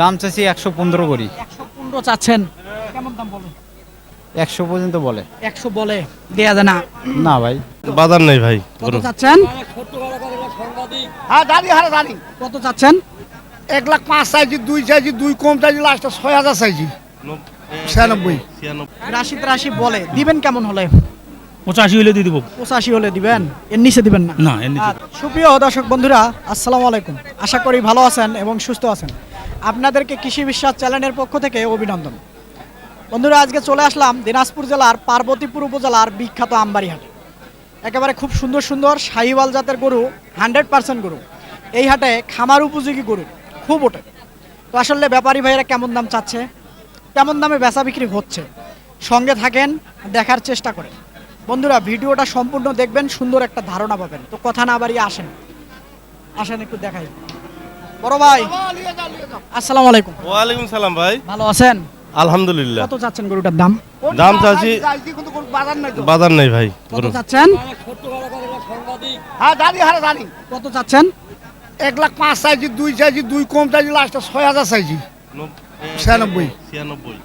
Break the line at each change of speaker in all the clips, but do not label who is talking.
দাম চাচ্ছি একশো পনেরো করি।
একশো পনেরো চাচ্ছেন? কেমন দাম বলেন
একশো পর্যন্ত বলে।
একশো বলে দেয়া যায় না।
না ভাই।
বাজার নেই ভাই
কত চাচ্ছেন?
হ্যাঁ দাঁড়ি হারে দাঁড়ি।
কত চাচ্ছেন?
এক লাখ পাঁচ চাইছি দুই চাইছি দুই কম চাইছি লাস্টে ছয় হাজার চাইছি। ছিয়ানব্বই।
রাশি রাশি বলে দিবেন কেমন হলে?
পঁচাশি হলে দিয়ে দিব।
পঁচাশি হলে দিবেন এর নিচে দিবেন না?
না এর নিচে।
সুপ্রিয় দর্শক বন্ধুরা আসসালামু আলাইকুম। আশা করি ভালো আছেন এবং সুস্থ আছেন। আপনাদেরকে কৃষি বিশ্বাস চ্যানেলের পক্ষ থেকে অভিনন্দন। বন্ধুরা, আজকে চলে আসলাম দিনাজপুর জেলার পার্বতীপুর উপজেলার বিখ্যাত আমবাড়ি হাটে একেবারে খুব সুন্দর সুন্দর শাহিওয়াল জাতের গরু, হান্ড্রেড পার্সেন্ট গরু। এই হাটে খামার উপযোগী গরু, খুব ওঠে। তো আসলে ব্যাপারী ভাইয়েরা কেমন দাম চাচ্ছে? কেমন দামে বেচা বিক্রি হচ্ছে? সঙ্গে থাকেন, দেখার চেষ্টা করেন। বন্ধুরা, ভিডিওটা সম্পূর্ণ দেখবেন, সুন্দর একটা ধারণা পাবেন। তো কথা না বাড়িয়ে আসেন। আসেন, একটু দেখাই। বড় ভাই। আসসালামু আলাইকুম।
ওয়ালাইকুম সালাম ভাই।
ভালো আছেন?
আলহামদুলিল্লাহ।
কত চাচ্ছেন গরুটার দাম?
দাম চাচ্ছি
বাজার নাই তো।
বাজার নেই ভাই
কত চাচ্ছেন
হ্যাঁ দাঁড়ি হারে দাঁড়ি
কত চাচ্ছেন
এক লাখ পাঁচ চাইছি দুই চাইছি দুই কম চাইছি লাস্টে ছয় হাজার চাইছি। ছিয়ানব্বই।
ছিয়ানব্বই।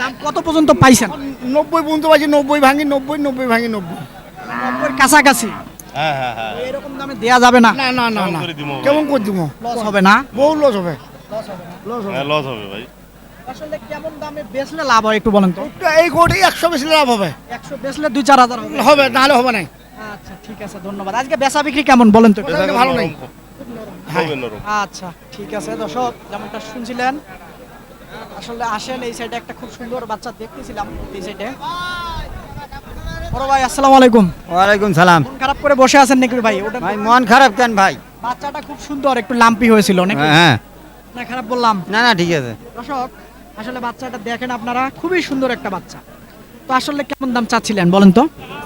দাম কত পর্যন্ত পাইছেন?
নব্বই পর্যন্ত পাইছি নব্বই ভাঙি নব্বই নব্বই ভাঙি নব্বই।
কাছাকাছি।
হ্যাঁ হ্যাঁ হ্যাঁ।
এরকম দামে দেয়া যাবে না।
না না না
কেমন
না।
করে
কেমন করে দিব?
লস হবে। না?
বহু লস হবে।
হ্যাঁ লস হবে ভাই।
আসলে কেমন দামে বেচলে লাভ হয় একটু বলেন তো?
তো এই কোটি একশো বেশি লাভ হবে।
একশো বেচলে দুই চার হাজার হবে।
হবে নাহলে হবে না
আচ্ছা ঠিক আছে ধন্যবাদ। আজকে বেচা বিক্রি কেমন বলেন তো একটু?
ভালো নাই।
আচ্ছা ঠিক আছে দর্শক যেমনটা শুনছিলেন আসলে আসেন এই সাইডে একটা খুব সুন্দর বাচ্চা দেখতেছিলাম এই সাইডে বড় ভাই আসসালামু আলাইকুম।
ওয়ালাইকুম সালাম।
মন খারাপ করে বসে আছেন নাকি ভাই? ওটা
ভাই মন খারাপ কেন ভাই?
বাচ্চাটা খুব সুন্দর একটু লাম্পি হয়েছিল নাকি?
হ্যাঁ।
না খারাপ বললাম।
না না ঠিক আছে।
দর্শক আসলে বাচ্চাটা দেখেন আপনারা খুবই সুন্দর একটা বাচ্চা। তো আসলে কেমন দাম চাচ্ছিলেন বলেন তো?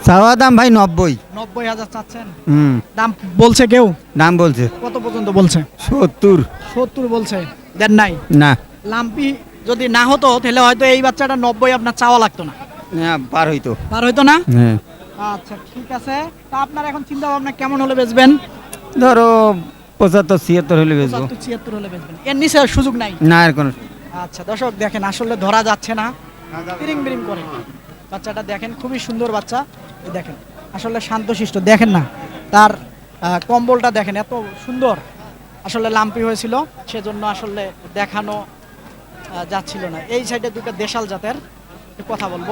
চাওয়া দাম ভাই নব্বই।
নব্বই হাজার চাচ্ছেন?
হুম।
দাম বলছে কেউ?
দাম বলছে।
কত পর্যন্ত বলছে?
সত্তর।
সত্তর বলছে। দেন নাই?
না।
লাম্পি যদি না হতো তাহলে হয়তো এই বাচ্চাটা নব্বই আপনার চাওয়া লাগতো না।
না পার হইতো।
পার হইতো না?
হ্যাঁ।
আচ্ছা ঠিক আছে। তা আপনার এখন চিন্তা ভাবনা কেমন হলে বেচবেন?
ধরো পঁচাত্তর ছিয়াত্তর হলে বেচবো।
ছিয়াত্তর হলে বেচবেন। এর নিচে আর সুযোগ নাই?
না আর কোনো
আচ্ছা দর্শক দেখেন আসলে ধরা যাচ্ছে না। বিরিং বিরিং করে। বাচ্চাটা দেখেন খুবই সুন্দর বাচ্চা। এই দেখেন আসলে শান্তশিষ্ট। দেখেন না তার কম্বলটা দেখেন এত সুন্দর। আসলে লাম্পি হয়েছিল সেজন্য আসলে দেখানো যাচ্ছিল না। এই সাইডে দুটো দেশাল জাতের কথা বলব।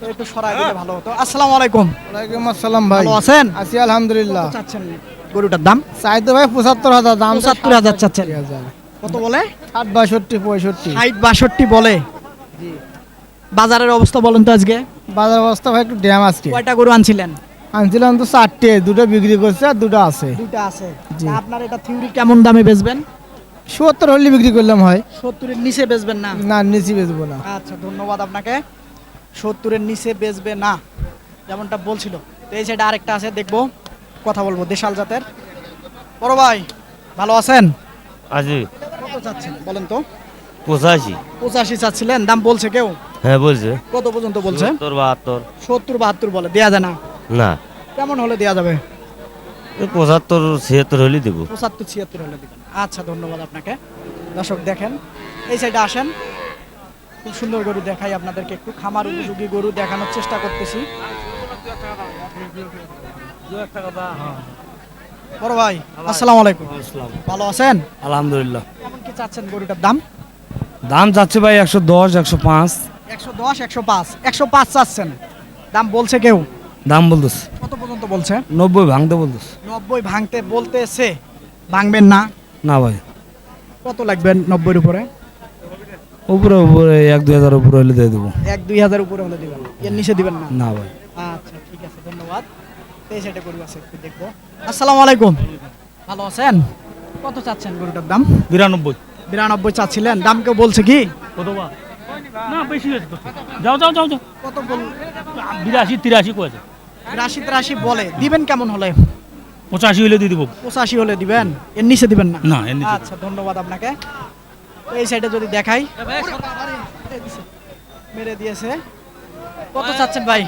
তো একটু সরাই দিলে ভালো হতো। আসসালামু আলাইকুম।
ওয়ালাইকুম আসসালাম ভাই।
ভালো আছেন?
আছি আলহামদুলিল্লাহ।
চাচ্ছেন গরুটার দাম?
চাই তো ভাই পঁচাত্তর হাজার দাম
পঁচাত্তর হাজার চাচ্ছেন। কত বলে?
ষাট বাষট্টি পঁয়ষট্টি।
ষাট বাষট্টি বলে? বাজারের অবস্থা বলেন তো আজকে।
বাজার অবস্থা ভাই একটু ড্যাম আজকে।
কয়টা গরু আনছিলেন?
আনছিলাম তো চারটে দুটো বিক্রি করছে আর দুটো আছে।
দুইটা আছে। আপনার এটা থিওরি কেমন দামে বেচবেন?
সত্তর হলে বিক্রি করলাম হয়।
সত্তরের নিচে বেচবেন না?
না নিচি বেচবো না।
আচ্ছা ধন্যবাদ আপনাকে। সত্তরের নিচে বেচবে না যেমনটা বলছিল। তো এই সাইডে আরেকটা আছে দেখব কথা বলব দেশাল জাতের। বড় ভাই ভালো আছেন?
আজি।
কত চাচ্ছেন বলেন তো?
পঁচাশি।
পঁচাশি চাচ্ছিলেন দাম বলছে কেউ?
হ্যাঁ বলছে।
কত পর্যন্ত বলছে?
সত্তর বাহাত্তর।
সত্তর বাহাত্তর বলে দেয়া যায় না।
না।
কেমন হলে দেয়া যাবে?
পঁচাত্তর ছিয়াত্তর হলে দেবো।
পঁচাত্তর ছিয়াত্তর হলে দিবেন। আচ্ছা ধন্যবাদ আপনাকে। দর্শক দেখেন এই সাইডে আসেন। খুব সুন্দর গরু দেখাই আপনাদেরকে। একটু খামার উপযোগী গরু দেখানোর চেষ্টা করতেছি। বড় ভাই আসসালামু আলাইকুম। ভালো আছেন?
আলহামদুলিল্লাহ।
কেমন কি চাচ্ছেন গরুটার দাম?
দাম যাচ্ছে ভাই একশো দশ একশো পাঁচ।
একশো দশ একশো পাঁচ। একশো পাঁচ চাচ্ছেন। দাম বলছে কেউ?
দাম বলতেছে।
কত পর্যন্ত বলছে?
নব্বই ভাঙতে বলতেছে।
নব্বই ভাঙতে বলতেছে। ভাঙবেন না?
না ভাই।
কত লাগবে নব্বইয়ের উপরে?
উপরে উপরে এক দুই হাজার উপরে হলে দিয়ে দেবো।
এক দুই হাজার উপরে হলে দিবেন? এর নিচে দিবেন না?
না ভাই।
আচ্ছা ঠিক আছে ধন্যবাদ। এই সাইডে গরু আছে একটু দেখব। আসসালামু আলাইকুম। ভালো আছেন? কত চাচ্ছেন গরুটার দাম?
বিরানব্বই।
বিরানব্বই চাচ্ছিলেন। দাম কেউ বলছে কি?
না বেশি হয়েছে যাও যাও যাও যাও।
কত বল
বিরাশি তিরাশি কয়েছে।
রাশি তিরাশি বলে। দিবেন কেমন হলে?
পঁচাশি হলে দিয়ে দিব।
পঁচাশি হলে দিবেন? এর নিচে দিবেন না?
না এর নিচে।
আচ্ছা ধন্যবাদ আপনাকে। এই সাইডে যদি দেখাই। মেরে দিয়েছে। কত চাচ্ছেন ভাই?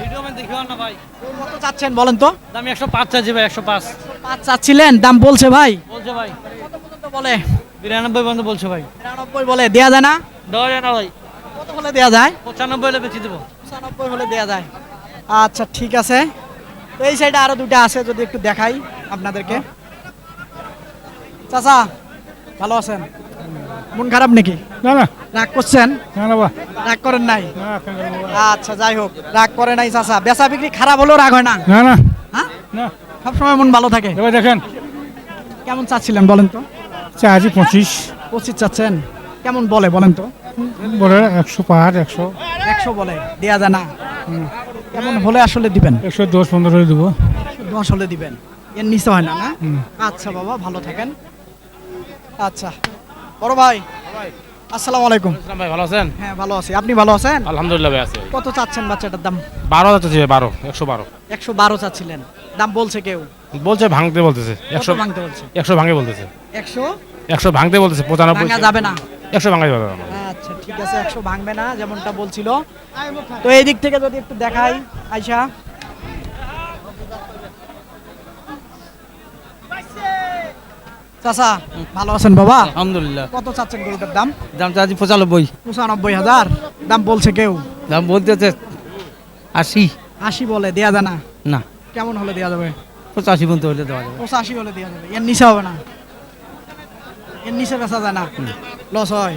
কত চাচ্ছেন বলেন তো?
দাম একশো পাঁচ চাইছে ভাই একশো পাঁচ।
পাঁচ চাচ্ছিলেন দাম বলছে ভাই।
বলছে ভাই।
কত পর্যন্ত বলে?
বিরানব্বই পর্যন্ত বলছো ভাই।
বিরানব্বই বলে দেয়া যায় না?
দেওয়া যায় না ভাই।
কত হলে দেয়া যায়?
পঁচানব্বই হলে বেশি দেবো।
পঁচানব্বই হলে দেয়া যায়। আচ্ছা ঠিক আছে। তো এই সাইডে আরও দুটো আছে যদি একটু দেখাই আপনাদেরকে। চাচা ভালো আছেন? মন খারাপ নাকি?
না না।
রাগ করছেন?
না না বা।
রাগ করেন নাই? আচ্ছা যাই হোক রাগ করে নাই চাচা। বেচা বিক্রি খারাপ হলেও রাগ হয় না?
না না।
হ্যাঁ? সবসময় মন ভালো থাকে?
এবার দেখেন।
কেমন চাচ্ছিলেন বলেন তো?
চার্জি পঁচিশ।
পঁচিশ চাচ্ছেন? কেমন বলে বলেন তো?
বলে একশো পাঁচ একশো।
একশো বলে দেয়া যায় না। কেমন হলে আসলে দিবেন?
একশো দশ পনেরো হয়ে দেবো।
দশ হলে দিবেন। এর নিচে হয় না না? আচ্ছা বাবা ভালো থাকেন। আচ্ছা। বড় ভাই। আসসালামু আলাইকুম।
ভাই ভালো আছেন?
হ্যাঁ ভালো আছি। আপনি ভালো আছেন?
আলহামদুলিল্লাহ ভাই আছে।
কত চাচ্ছেন বাচ্চাটার দাম?
বারো যাচ্ছে বারো একশো বারো।
একশো বারো চাচ্ছিলেন। দাম বলছে কেউ?
বলছে ভাঙতে বলতেছে। একশো
ভাঙতে বলছে?
একশো ভাঙে বলতেছে।
একশো?
একশো ভাঙতে বলতেছে পঁচানব্বই।
যাবে না।
একশো ভাঙা যাবে না।
আচ্ছা ঠিক আছে একশো ভাঙবে না যেমনটা বলছিল। তো এই দিক থেকে যদি একটু দেখাই আইসা চাচা ভালো আছেন বাবা?
আলহামদুলিল্লাহ।
কত চাচ্ছেন গরুটার দাম?
দাম চাচ্ছি পঁচানব্বই।
পঁচানব্বই হাজার। দাম বলছে কেউ?
দাম বলতেছে আশি।
আশি বলে দেয়া যায় না?
না।
কেমন হলে দেয়া যাবে?
পঁচাশি পর্যন্ত হলে দেওয়া যাবে।
পঁচাশি হলে দেয়া যাবে। এর নিচে হবে না। এর নিচে বেচা যায় না। লস হয়।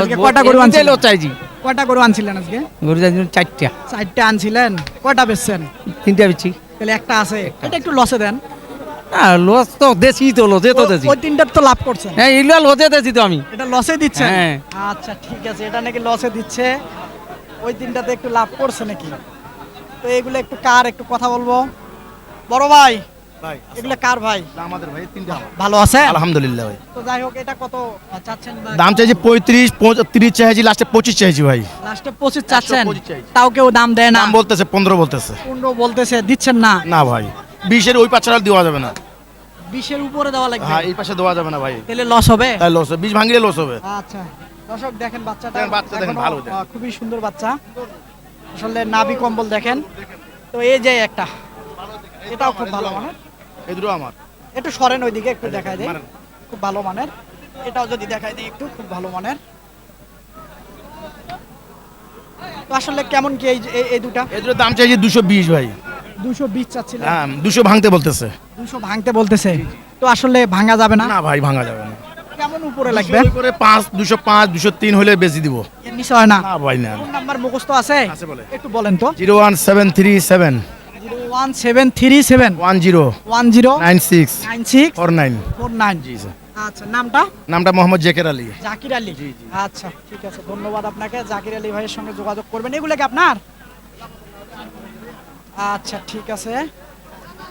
আজকে কয়টা গরু আনছিলেন?
লো চাইছি।
কয়টা গরু আনছিলেন আজকে?
গরু চাইছি চারটা।
চারটা আনছিলেন। কয়টা বেচছেন?
তিনটা বেচছি।
তাহলে একটা আছে। এটা একটু লসে দেন।
না লস তো দেশি তো লসে তো দেশি
ওই তিনটার তো লাভ করছেন
হ্যাঁ এগুলো লসে দেশি তো আমি।
এটা লসে দিচ্ছে?
হ্যাঁ।
আচ্ছা ঠিক আছে এটা নাকি লসে দিচ্ছে। ওই তিনটাতে একটু লাভ করছে নাকি? তো এগুলো একটু কার একটু কথা বলব। বড় ভাই।
ভাই
এগুলো কার ভাই?
আমাদের ভাই তিনটা
ভালো আছে?
আলহামদুলিল্লাহ ভাই।
তো যাই হোক এটা কত চাচ্ছেন
দাম চাইছি পঁয়ত্রিশ তিরিশ চাইছি লাস্টে পঁচিশ চাইছি ভাই।
লাস্টে পঁচিশ চাচ্ছেন। তাও কেউ দাম দেয় না।
দাম বলতেছে পনেরো বলতেছে।
পনেরো বলতেছে দিচ্ছেন না।
না ভাই। বিশের ওই পাশে দেওয়া যাবে না।
বিশের উপরে দেওয়া লাগবে?
হ্যাঁ এই পাশে দেওয়া যাবে না ভাই।
তাহলে লস হবে?
তাই লস হবে। বিষ ভাঙলে লস হবে।
আচ্ছা। দর্শক দেখেন বাচ্চাটা
দেখেন, বাচ্চা দেখেন, ভালো।
খুবই সুন্দর বাচ্চা। আসলে নাভি কম্বল দেখেন। তো এই যে একটা এটাও খুব ভালো মানের।
এই দুটো আমার।
একটু সরেন ওইদিকে একটু দেখাই দেয় খুব ভালো মানের। এটাও যদি দেখায় দিই একটু খুব ভালো মানের। তো আসলে কেমন কি এই- এই দুটা?
এই দুটো দাম চাইছি দুশো বিশ ভাই।
দুশো বিশ চাচ্ছিলেন
হ্যাঁ দুশো ভাঙতে বলতেছে।
দুশো ভাঙতে বলতেছে। তো আসলে ভাঙা যাবে না?
না ভাই ভাঙা যাবে না।
কেমন উপরে লাগবে?
করে পাঁচ দুশো পাঁচ দুশো তিন হলে বেশি দিব।
হয় না।
না ভাই না
ফোন নাম্বার মুখস্থ আছে?
আছে বলে।
একটু বলেন তো।
Zero one seven three seven.
One seven three seven.
One zero.
One zero.
Nine six.
Nine six.
Four nine.
Four nine.
Ji sir
আচ্ছা নামটা?
নামটা মোহাম্মদ জেকের আলী।
জাকির আলী। আচ্ছা ঠিক আছে। ধন্যবাদ আপনাকে। জাকির আলী ভাইয়ের সঙ্গে যোগাযোগ করবেন। এগুলো কি আপনার? আচ্ছা ঠিক আছে।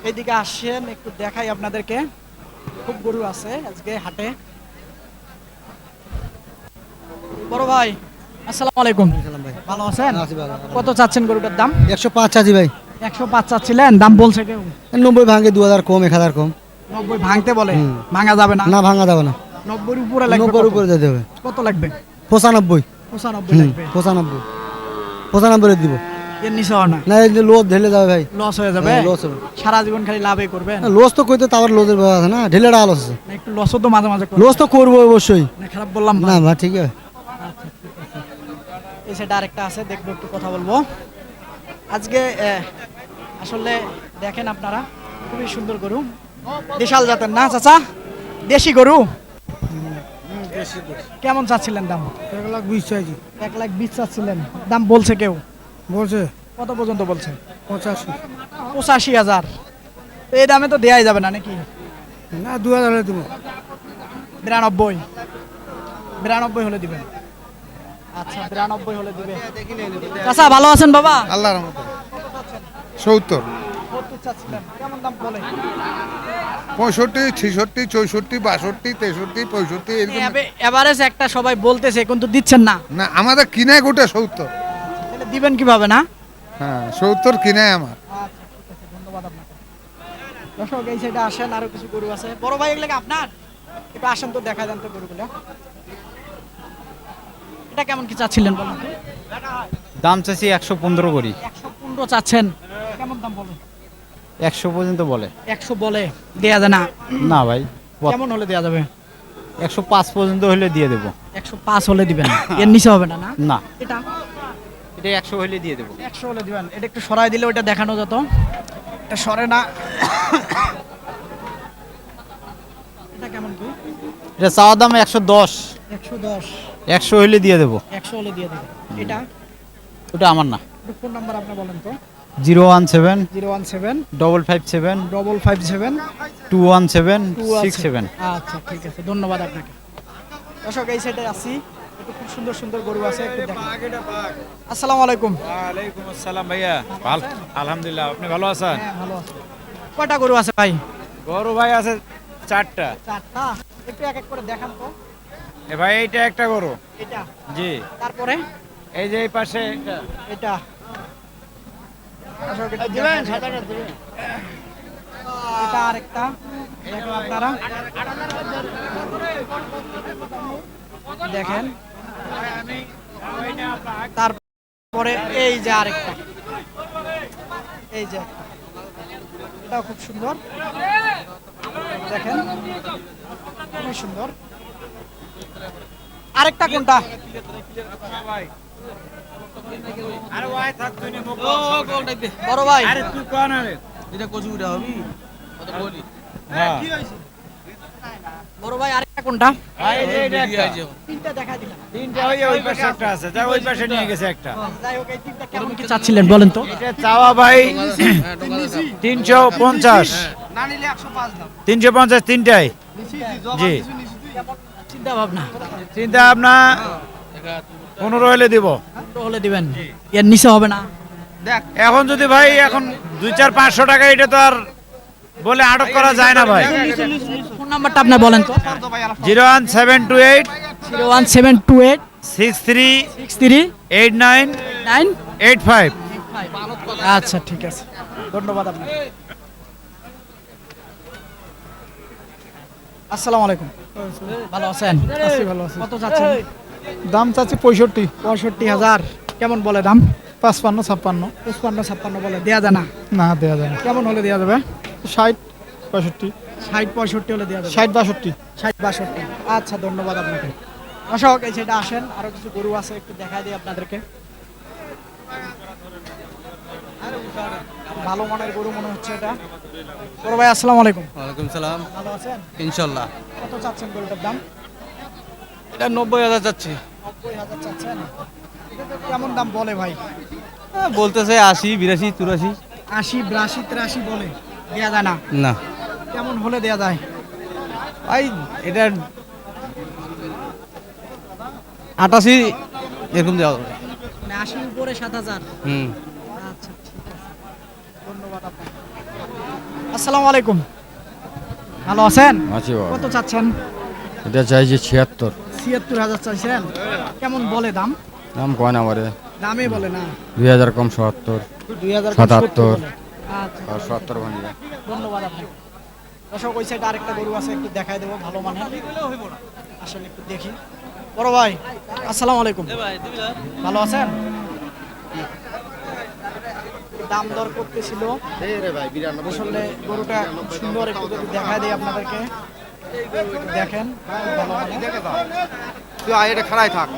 এইদিকে আসেন একটু দেখাই আপনাদেরকে। খুব গরু আছে আজকে হাটে। বড় ভাই আসসালামু আলাইকুম। ভালো আছেন? কত চাচ্ছেন গরুটার দাম?
একশো পাঁচ আছি ভাই।
একশো পাঁচ চাচ্ছিলেন দাম বলছে কেউ?
নব্বই ভাঙে দু হাজার কম এক হাজার কম।
নব্বই ভাঙতে বলে? ভাঙা যাবে না?
না ভাঙা যাবে না।
নব্বই উপরে লাগবে
নব্বই? উপরে যেতে হবে।
কত লাগবে?
পঁচানব্বই।
পঁচানব্বই লাগবে।
পঁচানব্বই। পঁচানব্বই দিব।
এর না?
না এই যে লোদ ঢেলে যাবে ভাই।
লস হয়ে যাবে?
হ্যাঁ, loss হবে।
সারা জীবন খালি লাভই করবেন?
না, লোস তো কইতে তারপর লোজের ব্যাপার আছে না আছে।
না, একটু লসও তো মাঝে মাঝে করবেন।
লোস তো করব অবশ্যই।
না, খারাপ বললাম
না।
না
ভাই ঠিক আছে।
এই সাইডে আরেকটা আছে দেখব একটু কথা বলব। আজকে আহ, আসলে দেখেন আপনারা খুবই সুন্দর গরু। দেশাল জাতের না চাচা? দেশি গরু? কেমন চাচ্ছিলেন দাম?
এক লাখ বিশ চাইছি।
এক লাখ বিশ চাচ্ছিলেন। দাম বলছে কেউ?
বলছে?
কত পর্যন্ত বলছে
পঁচাশি।
পঁচাশি হাজার। এই দামে তো দেয়াই যাবে না নাকি?
না দু হাজার হলে দেবো।
বিরানব্বই। বিরানব্বই হলে দিবেন। আচ্ছা বিরানব্বই হলে দিবে চাচা ভালো আছেন বাবা?
আল্লাহর রহমতে। সত্তর।
সত্তর কেমন দাম বলে?
পঁয়ষট্টি ছেষট্টি চৌষট্টি বাষট্টি তেষট্টি পঁয়ষট্টি
এভারেজ একটা সবাই বলতেছে কিন্তু দিচ্ছেন না।
না আমাদের কিনে গোটা সত্তর।
দিবেন কীভাবে না?
হ্যাঁ সত্তর কিনে আমার।
আচ্ছা ঠিক আছে ধন্যবাদ আপনাকে দর্শক এই সাইডে আসেন আরও কিছু গরু আছে। বড় ভাই এগুলো আপনার? একটু আসেন তো দেখা যান তো গরুগুলো। এটা কেমন কি চাচ্ছিলেন বলুন
দাম চাইছি একশো পনেরো করি।
একশো পনেরো চাচ্ছেন। কেমন দাম বলুন
একশো পর্যন্ত বলে।
একশো বলে দেয়া যায় না?
না ভাই
কেমন হলে দেয়া যাবে?
একশো পাঁচ পর্যন্ত হলে দিয়ে দেবো।
একশো পাঁচ হলে দিবেন। এর নিচে হবে না না?
না।
এটা?
এটা একশো হলে দিয়ে দেবো।
একশো হলে দিবেন। এটা একটু সরাই দিলে ওটা দেখানো যেত। এটা সরে না। এটা কেমন কি?
এটা চাওয়া দাম একশো দশ।
একশো দশ।
একশো হলে দিয়ে দেবো।
একশো হলে দিয়ে দেবেন। এটা?
ওটা আমার না।
ফোন নাম্বার আপনি বলেন তো?
Zero one seven.
Zero one seven.
Double five seven.
Double five seven.
Two one seven six seven.
আচ্ছা ঠিক আছে। ধন্যবাদ আপনাকে। দর্শক এই সাইডে আসি। একটু খুব সুন্দর সুন্দর গরু আছে একটু আসসালামু আলাইকুম।
ওয়ালাইকুম আসসালাম ভাইয়া। ভালো? আলহামদুলিল্লাহ আপনি ভালো আছেন?
হ্যাঁ ভালো আছে। কয়টা গরু আছে ভাই?
গরু ভাই আছে চারটা।
চারটা? একটু এক এক করে দেখান তো।
এ ভাই এইটা একটা গরু।
এটা?
জি।
তারপরে?
এই যে এই পাশে এটা।
এটা? দর্শক, একটু দেখান। এটা আরেকটা। দেখেন আপনারা। দেখেন। তারপরে এই যে আরেকটা। এই যে এটাও খুব সুন্দর। দেখেন খুবই সুন্দর। আরেকটা কোনটা? বড় ভাই।
আরে তুই কোন আরে হ্যাঁ।
বড় ভাই আরেকটা কোনটা?
এই যে এইটা একটা।
তিনটা দেখা দিলাম।
তিনটা ওই ওই পাশে একটা আছে। যা ওই পাশে নিয়ে গেছে একটা।
যাই হোক এই তিনটা কেমন কি চাচ্ছিলেন বলেন তো।
এটা চাওয়া ভাই তিনশো পঞ্চাশ। তিনশো পঞ্চাশ তিনটাই। জি।
চিন্তা ভাবনা
চিন্তা ভাবনা পনেরো হলে দিব।
পনেরো হলে দিবেন। এর নিচে হবে না।
এখন যদি ভাই এখন দুই চার পাঁচশো টাকা এটা তো আর বলে আটক করা যায় না ভাই।
ফোন নাম্বারটা আপনার বলেন তো।
Zero one seven two eight.
Zero one seven two eight.
Six three
six three
eight nine
nine
eight five.
আচ্ছা ঠিক আছে। ধন্যবাদ আপনাকে। আসসালামু আলাইকুম। ভালো আছেন? আছি ভালো আছি। কত চাচ্ছেন
দাম চাচ্ছি পঁয়ষট্টি।
পঁয়ষট্টি হাজার। কেমন বলে দাম?
পাঁচপান্ন ছাপ্পান্ন।
পঁচপান্ন ছাপ্পান্ন বলে দেয়া যায় না?
না দেওয়া যায়
কেমন হলে দেওয়া যাবে?
ষাট পঁয়ষট্টি।
ষাট পঁয়ষট্টি হলে দেওয়া যাবে।
ষাট বাষট্টি।
ষাট বাষট্টি। আচ্ছা ধন্যবাদ আপনাকে। দর্শক এই সেটা আসেন। আরও কিছু গরু আছে একটু দেখাই দিই আপনাদেরকে। ভালো মানের গরু মনে হচ্ছে এটা। বড় ভাই আসসালামু আলাইকুম।
ওয়ালাইকুম সালাম।
ভালো আছেন?
ইনশাল্লাহ।
কত চাচ্ছেন গরুটার দাম?
এটা নব্বই হাজার যাচ্ছে
নব্বই হাজার চাচ্ছেন? কেমন দাম বলে ভাই?
বলতেছে আশি বিরাশি চুরাশি।
আশি বিরাশি তিরাশি বলে। দেয়া যায় না?
না।
কেমন হলে দেয়া যায়?
ভাই এটা আটাশি এরকম দেওয়া যাবে।
মানে আশির উপরে সাত হাজার।
হুম।
আচ্ছা ঠিক আছে। ধন্যবাদ আপনাকে। আসসালামু আলাইকুম। ভালো আছেন?
আছি বাবা
কত চাচ্ছেন?
এটা চাইছি ছিয়াত্তর।
ছিয়াত্তর হাজার চাইছেন? কেমন বলে দাম?
দাম কয় না আমারে?
দামে বলে না।
দুই হাজার কম সত্তর
দুই হাজার
সাতাত্তর।
আচ্ছা।
সত্তর ভাঙবে।
ধন্যবাদ আপনাকে। দর্শক ওই সাইডে আরেকটা গরু আছে একটু দেখাই দেবো ভালো মানে আসলে একটু দেখি। বড় ভাই আসসালামু আলাইকুম। ভালো? আছেন? দাম দর করতেছিল। আসলে গরুটা খুব সুন্দর একটু যদি দেখাই দিই আপনাদেরকে। দেখেন ভালো।
তুই এটা খারাই থাক।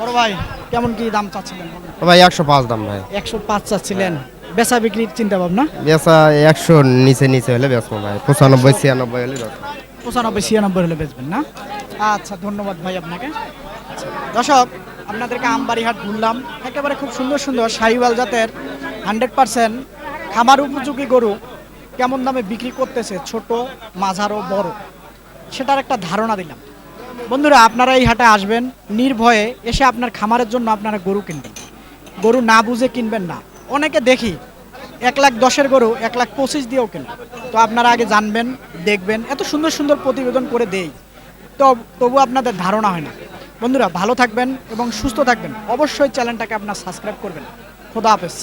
বড় ভাই কেমন কি দাম চাচ্ছিলেন?
ভাই একশো পাঁচ দাম ভাই।
একশো পাঁচ চাচ্ছিলেন। বেচা বিক্রির চিন্তা ভাবনা?
বেচা একশো নিচে নিচে হলে বেচবো ভাই পঁচানব্বই ছিয়ানব্বই হলে
পঁচানব্বই ছিয়ানব্বই হলে বেচবেন না? আচ্ছা ধন্যবাদ ভাই আপনাকে। আচ্ছা, দর্শক আপনাদেরকে আমবাড়িহাট ঘুরলাম। একেবারে খুব সুন্দর সুন্দর শাহিওয়াল জাতের হান্ড্রেড পার্সেন্ট খামার উপযোগী গরু কেমন দামে বিক্রি করতেছে ছোট মাঝারো বড় সেটার একটা ধারণা দিলাম। বন্ধুরা আপনারা এই হাটে আসবেন নির্ভয়ে এসে আপনার খামারের জন্য আপনারা গরু কিনবেন। গরু না বুঝে কিনবেন না। অনেকে দেখি, এক লাখ দশের গরু, এক লাখ পঁচিশ দিয়েও কেন। তো আপনারা আগে জানবেন, দেখবেন, এত সুন্দর সুন্দর প্রতিবেদন করে দেই। তো তবু আপনাদের ধারণা হয় না। বন্ধুরা, ভালো থাকবেন এবং সুস্থ থাকবেন। অবশ্যই চ্যানেলটাকে আপনার সাবস্ক্রাইব করবেন। খোদা হাফেজ।